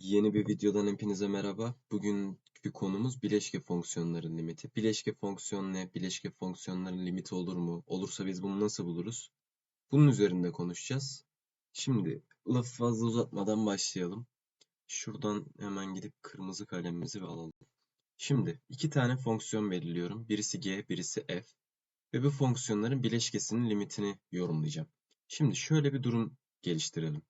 Yeni bir videodan hepinize merhaba. Bugünkü konumuz bileşke fonksiyonların limiti. Bileşke fonksiyon ne? Bileşke fonksiyonların limiti olur mu? Olursa biz bunu nasıl buluruz? Bunun üzerinde konuşacağız. Şimdi lafı fazla uzatmadan başlayalım. Şuradan hemen gidip kırmızı kalemimizi alalım. Şimdi iki tane fonksiyon belirliyorum. Birisi g, birisi f. Ve bu fonksiyonların bileşkesinin limitini yorumlayacağım. Şimdi şöyle bir durum geliştirelim.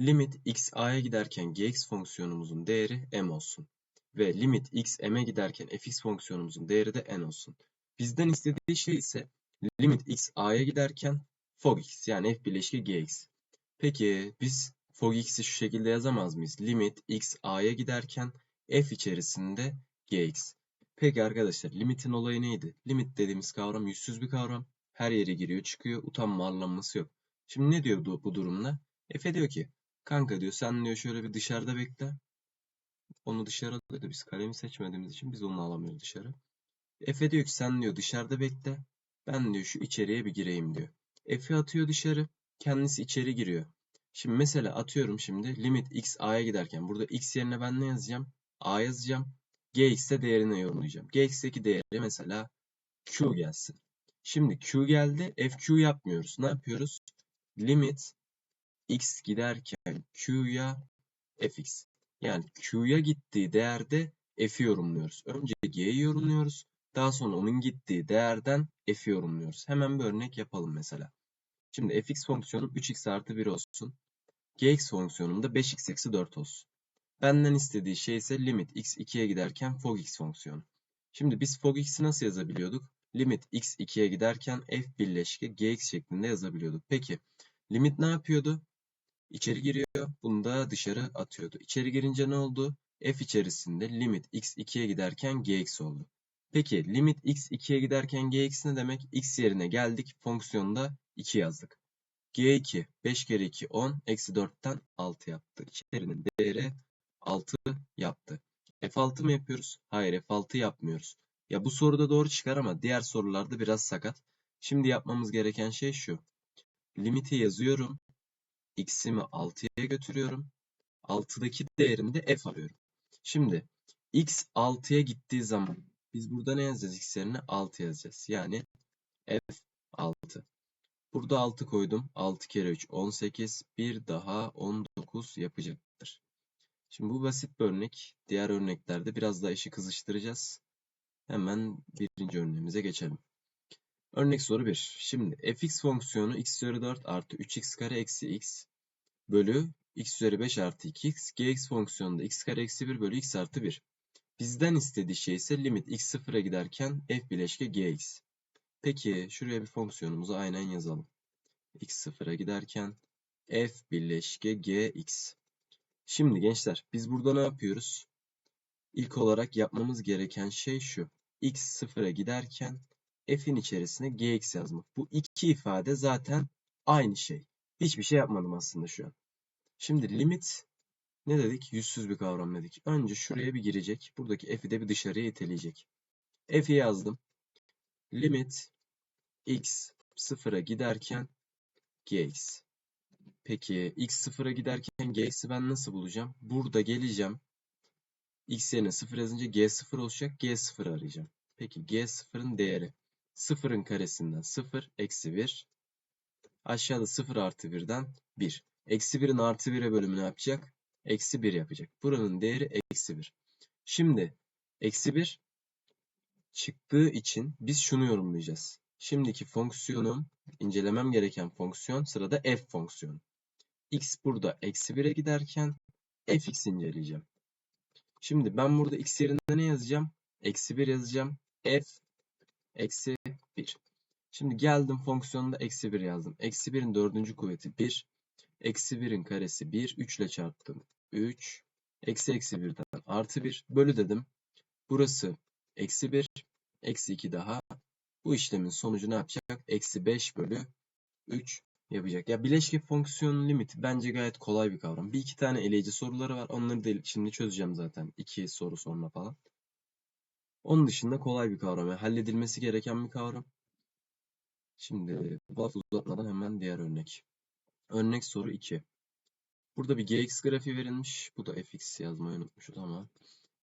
Limit x a'ya giderken gx fonksiyonumuzun değeri m olsun. Ve limit x m'e giderken fx fonksiyonumuzun değeri de n olsun. Bizden istediği şey ise limit x a'ya giderken fog x yani f bileşki gx. Peki biz fog x'i şu şekilde yazamaz mıyız? Limit x a'ya giderken f içerisinde gx. Peki arkadaşlar limitin olayı neydi? Limit dediğimiz kavram yüzsüz bir kavram. Her yere giriyor çıkıyor. Utanma arlanması yok. Şimdi ne diyor bu durumda? Efe diyor ki kanka diyor sen diyor şöyle bir dışarıda bekle. Onu dışarı alıyordu. Biz kalemi seçmediğimiz için biz onu alamıyoruz dışarı. Efe diyor ki sen diyor dışarıda bekle. Ben diyor şu içeriye bir gireyim diyor. Efe atıyor dışarı. Kendisi içeri giriyor. Şimdi mesela atıyorum şimdi limit x a'ya giderken burada x yerine ben ne yazacağım? a yazacağım. gx'te değerini yorumlayacağım. gx'teki değeri mesela q gelsin. Şimdi q geldi. fq yapmıyoruz. Ne yapıyoruz? Limit x giderken q'ya fx. Yani q'ya gittiği değerde f'i yorumluyoruz. Önce g'yi yorumluyoruz. Daha sonra onun gittiği değerden f'i yorumluyoruz. Hemen bir örnek yapalım mesela. Şimdi fx fonksiyonum 3x artı 1 olsun. gx fonksiyonum da 5x eksi 4 olsun. Benden istediği şey ise limit x 2'ye giderken fog x fonksiyonu. Şimdi biz fog x'i nasıl yazabiliyorduk? Limit x 2'ye giderken f birleşke gx şeklinde yazabiliyorduk. Peki limit ne yapıyordu? İçeri giriyor. Bunu da dışarı atıyordu. İçeri girince ne oldu? F içerisinde limit x 2'ye giderken gx oldu. Peki limit x 2'ye giderken gx ne demek? x yerine geldik. Fonksiyonda 2 yazdık. g2 5 kere 2 10 eksi 4'ten 6 yaptı. İçerinin değeri 6 yaptı. F6 mı yapıyoruz? Hayır F6 yapmıyoruz. Ya bu soruda doğru çıkar ama diğer sorularda biraz sakat. Şimdi yapmamız gereken şey şu. Limiti yazıyorum x'imi 6'ya götürüyorum. 6'daki değerimde f arıyorum. Şimdi x 6'ya gittiği zaman biz burada ne yazacağız? x yerine 6 yazacağız. Yani f 6. Burada 6 koydum. 6 kere 3 18. Bir daha 19 yapacaktır. Şimdi bu basit bir örnek. Diğer örneklerde biraz daha işi kızıştıracağız. Hemen birinci örneğimize geçelim. Örnek soru 1. Şimdi fx fonksiyonu x üzeri 4 artı 3x kare eksi x bölü x üzeri 5 artı 2x. gx fonksiyonunda x kare eksi 1 bölü x artı 1. Bizden istediği şey ise limit x sıfıra giderken f bileşke gx. Peki şuraya bir fonksiyonumuzu aynen yazalım. x sıfıra giderken f bileşke gx. Şimdi gençler biz burada ne yapıyoruz? İlk olarak yapmamız gereken şey şu. x sıfıra giderken f'in içerisine gx yazmak. Bu iki ifade zaten aynı şey. Hiçbir şey yapmadım aslında şu an. Şimdi limit ne dedik? Yüzsüz bir kavram dedik. Önce şuraya bir girecek. Buradaki f'i de bir dışarıya iteleyecek. f'i yazdım. Limit x sıfıra giderken gx. Peki x sıfıra giderken gx'i ben nasıl bulacağım? Burada geleceğim. x yerine sıfır yazınca g sıfır olacak. g sıfır arayacağım. Peki g sıfırın değeri. Sıfırın karesinden sıfır eksi bir. Aşağıda sıfır artı birden bir. Eksi birin artı bire bölümü ne yapacak? Eksi bir yapacak. Buranın değeri eksi bir. Şimdi eksi bir çıktığı için biz şunu yorumlayacağız. Şimdiki fonksiyonum, incelemem gereken fonksiyon sırada f fonksiyonu. x burada eksi 1'e giderken fx inceleyeceğim. Şimdi ben burada x yerine ne yazacağım? Eksi 1 yazacağım. f eksi 1. Şimdi geldim fonksiyonunda eksi 1 yazdım. Eksi 1'in dördüncü kuvveti 1. Eksi 1'in karesi 1. 3 ile çarptım. 3. Eksi eksi 1'den artı 1. Bölü dedim. Burası eksi 1. Eksi 2 daha. Bu işlemin sonucu ne yapacak? Eksi 5 bölü 3 yapacak. Ya bileşke fonksiyon limiti bence gayet kolay bir kavram. Bir iki tane eleyici soruları var. Onları da şimdi çözeceğim zaten. iki soru sonra falan. Onun dışında kolay bir kavram. Yani halledilmesi gereken bir kavram. Şimdi laf uzatmadan hemen diğer örnek. Örnek soru 2. Burada bir gx grafiği verilmiş. Bu da fx yazmayı unutmuşuz ama.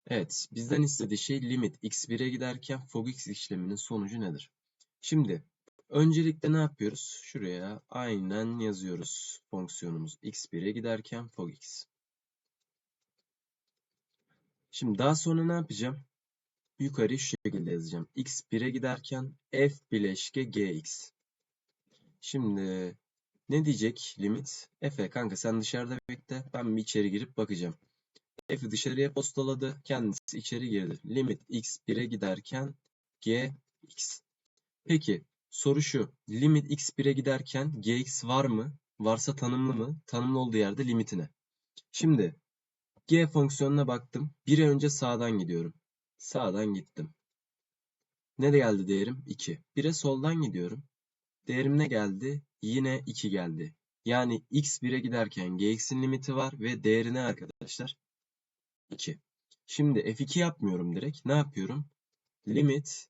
Evet, bizden istediği şey limit x1'e giderken fogx işleminin sonucu nedir? Şimdi öncelikle ne yapıyoruz? Şuraya aynen yazıyoruz fonksiyonumuz x1'e giderken fogx. Şimdi daha sonra ne yapacağım? Yukarı şu şekilde yazacağım. x 1'e giderken f bileşke gx. Şimdi ne diyecek limit? F'e kanka sen dışarıda bekle. Ben bir içeri girip bakacağım. F'i dışarıya postaladı. Kendisi içeri girdi. Limit x 1'e giderken gx. Peki soru şu. Limit x 1'e giderken gx var mı? Varsa tanımlı mı? Tanımlı olduğu yerde limitine. Şimdi g fonksiyonuna baktım. 1'e önce sağdan gidiyorum. Sağdan gittim. Ne geldi değerim? 2. 1'e soldan gidiyorum. Değerim ne geldi? Yine 2 geldi. Yani x 1'e giderken gx'in limiti var ve değeri ne arkadaşlar? 2. Şimdi f2 yapmıyorum direkt. Ne yapıyorum? Limit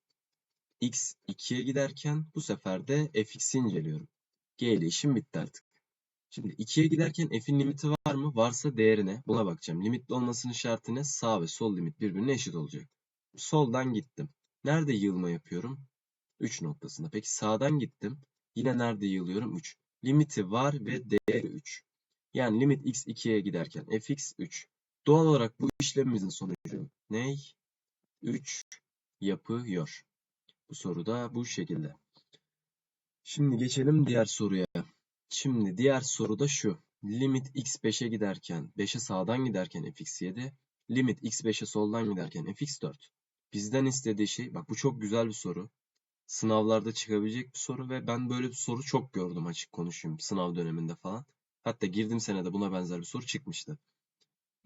x 2'ye giderken bu sefer de fx'i inceliyorum. g ile işim bitti artık. Şimdi 2'ye giderken f'in limiti var mı? Varsa değerine buna bakacağım. Limitli olmasının şartı ne? Sağ ve sol limit birbirine eşit olacak. Soldan gittim. Nerede yığılma yapıyorum? 3 noktasında. Peki sağdan gittim. Yine nerede yığılıyorum? 3. Limiti var ve değeri 3. Yani limit x 2'ye giderken fx 3. Doğal olarak bu işlemimizin sonucu ne? 3 yapıyor. Bu soru da bu şekilde. Şimdi geçelim diğer soruya. Şimdi diğer soru da şu. Limit x 5'e giderken, 5'e sağdan giderken fx 7. Limit x 5'e soldan giderken fx 4. Bizden istediği şey, bak bu çok güzel bir soru. Sınavlarda çıkabilecek bir soru ve ben böyle bir soru çok gördüm açık konuşayım sınav döneminde falan. Hatta girdim senede buna benzer bir soru çıkmıştı.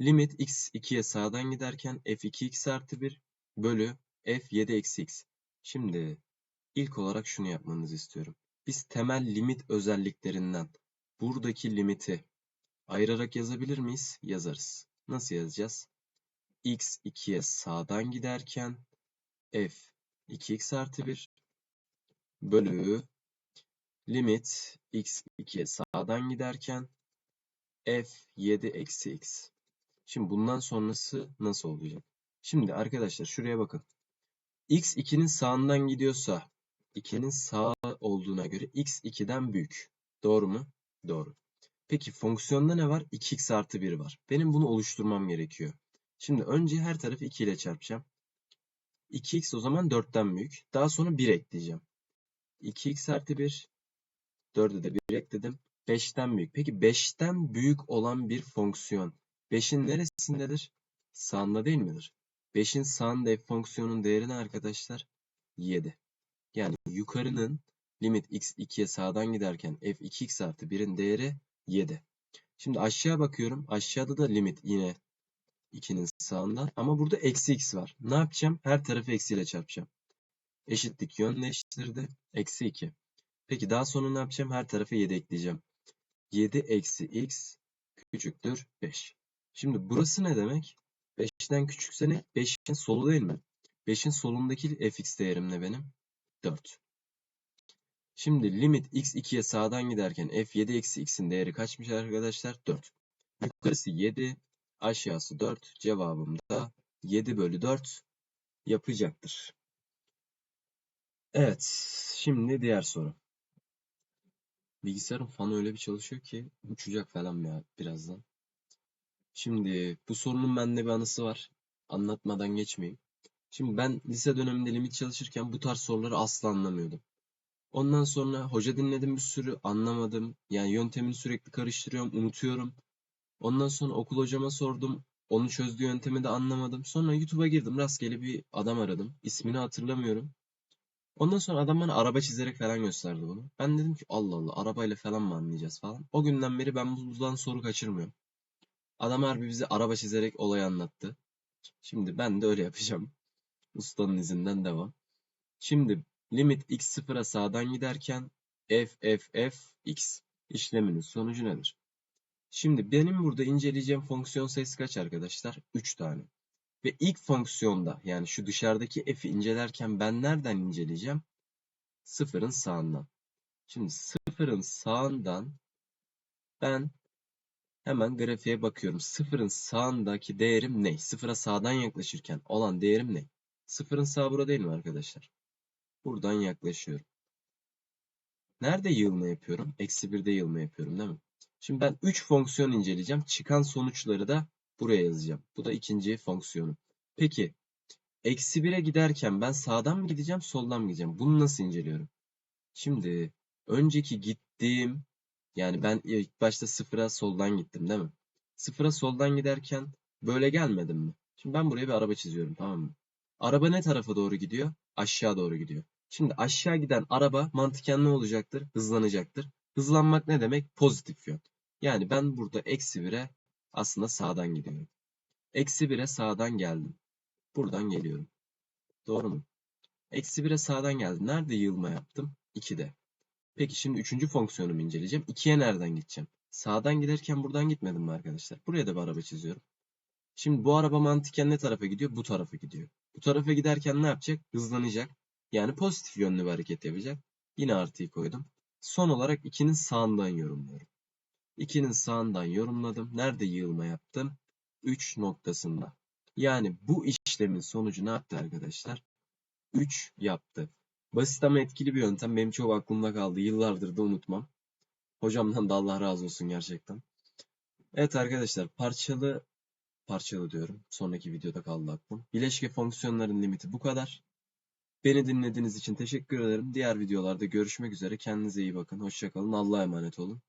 Limit x 2'ye sağdan giderken f 2x artı 1 bölü f 7 eksi x. Şimdi ilk olarak şunu yapmanızı istiyorum. Biz temel limit özelliklerinden buradaki limiti ayırarak yazabilir miyiz? Yazarız. Nasıl yazacağız? X 2'ye sağdan giderken f 2x artı 1 bölü limit x 2'ye sağdan giderken f 7 eksi x. Şimdi bundan sonrası nasıl olacak? Şimdi arkadaşlar şuraya bakın. x 2'nin sağından gidiyorsa 2'nin sağ olduğuna göre x 2'den büyük. Doğru mu? Doğru. Peki fonksiyonda ne var? 2x artı 1 var. Benim bunu oluşturmam gerekiyor. Şimdi önce her tarafı 2 ile çarpacağım. 2x o zaman 4'ten büyük. Daha sonra 1 ekleyeceğim. 2x artı 1. 4'e de 1 ekledim. 5'ten büyük. Peki 5'ten büyük olan bir fonksiyon 5'in neresindedir? Sağında değil midir? 5'in sağında f fonksiyonun değeri ne arkadaşlar? 7. Yani yukarının limit x 2'ye sağdan giderken f 2x artı 1'in değeri 7. Şimdi aşağı bakıyorum. Aşağıda da limit yine 2'nin sağında. Ama burada eksi x var. Ne yapacağım? Her tarafı eksiyle çarpacağım. Eşitlik yön değiştirdi. Eksi 2. Peki daha sonra ne yapacağım? Her tarafa 7 ekleyeceğim. 7 eksi x küçüktür 5. Şimdi burası ne demek? 5'ten küçükse ne? 5'in solu değil mi? 5'in solundaki fx değerim ne benim? 4. Şimdi limit x 2'ye sağdan giderken f 7 eksi x'in değeri kaçmış arkadaşlar? 4. Yukarısı 7, aşağısı 4. Cevabım da 7 bölü 4 yapacaktır. Evet, şimdi diğer soru. Bilgisayarın fanı öyle bir çalışıyor ki uçacak falan ya birazdan. Şimdi bu sorunun bende bir anısı var. Anlatmadan geçmeyeyim. Şimdi ben lise döneminde limit çalışırken bu tarz soruları asla anlamıyordum. Ondan sonra hoca dinledim bir sürü anlamadım. Yani yöntemini sürekli karıştırıyorum, unutuyorum. Ondan sonra okul hocama sordum. Onun çözdüğü yöntemi de anlamadım. Sonra YouTube'a girdim. Rastgele bir adam aradım. İsmini hatırlamıyorum. Ondan sonra adam bana araba çizerek falan gösterdi bunu. Ben dedim ki Allah Allah arabayla falan mı anlayacağız falan. O günden beri ben buradan soru kaçırmıyorum. Adam harbi bize araba çizerek olayı anlattı. Şimdi ben de öyle yapacağım. Ustanın izinden devam. Şimdi limit x sıfıra sağdan giderken f f f x işleminin sonucu nedir? Şimdi benim burada inceleyeceğim fonksiyon sayısı kaç arkadaşlar? 3 tane. Ve ilk fonksiyonda yani şu dışarıdaki f'i incelerken ben nereden inceleyeceğim? Sıfırın sağından. Şimdi sıfırın sağından ben Hemen grafiğe bakıyorum. Sıfırın sağındaki değerim ne? Sıfıra sağdan yaklaşırken olan değerim ne? Sıfırın sağı burada değil mi arkadaşlar? Buradan yaklaşıyorum. Nerede yığılma yapıyorum? Eksi 1'de yığılma yapıyorum değil mi? Şimdi ben 3 fonksiyon inceleyeceğim. Çıkan sonuçları da buraya yazacağım. Bu da ikinci fonksiyonu. Peki eksi 1'e giderken ben sağdan mı gideceğim soldan mı gideceğim? Bunu nasıl inceliyorum? Şimdi önceki gittiğim yani ben ilk başta sıfıra soldan gittim değil mi? Sıfıra soldan giderken böyle gelmedim mi? Şimdi ben buraya bir araba çiziyorum tamam mı? Araba ne tarafa doğru gidiyor? Aşağı doğru gidiyor. Şimdi aşağı giden araba mantıken ne olacaktır? Hızlanacaktır. Hızlanmak ne demek? Pozitif yön. Yani ben burada eksi 1'e aslında sağdan gidiyorum. Eksi 1'e sağdan geldim. Buradan geliyorum. Doğru mu? Eksi 1'e sağdan geldim. Nerede yığılma yaptım? 2'de. Peki şimdi üçüncü fonksiyonumu inceleyeceğim. 2'ye nereden gideceğim? Sağdan giderken buradan gitmedim mi arkadaşlar? Buraya da bir araba çiziyorum. Şimdi bu araba mantıken ne tarafa gidiyor? Bu tarafa gidiyor. Bu tarafa giderken ne yapacak? Hızlanacak. Yani pozitif yönlü bir hareket yapacak. Yine artıyı koydum. Son olarak 2'nin sağından yorumluyorum. 2'nin sağından yorumladım. Nerede yığılma yaptım? 3 noktasında. Yani bu işlemin sonucu ne yaptı arkadaşlar? 3 yaptı. Basit ama etkili bir yöntem. Benim çok aklımda kaldı. Yıllardır da unutmam. Hocamdan da Allah razı olsun gerçekten. Evet arkadaşlar parçalı parçalı diyorum. Sonraki videoda kaldı aklım. Bileşke fonksiyonların limiti bu kadar. Beni dinlediğiniz için teşekkür ederim. Diğer videolarda görüşmek üzere. Kendinize iyi bakın. Hoşçakalın. Allah'a emanet olun.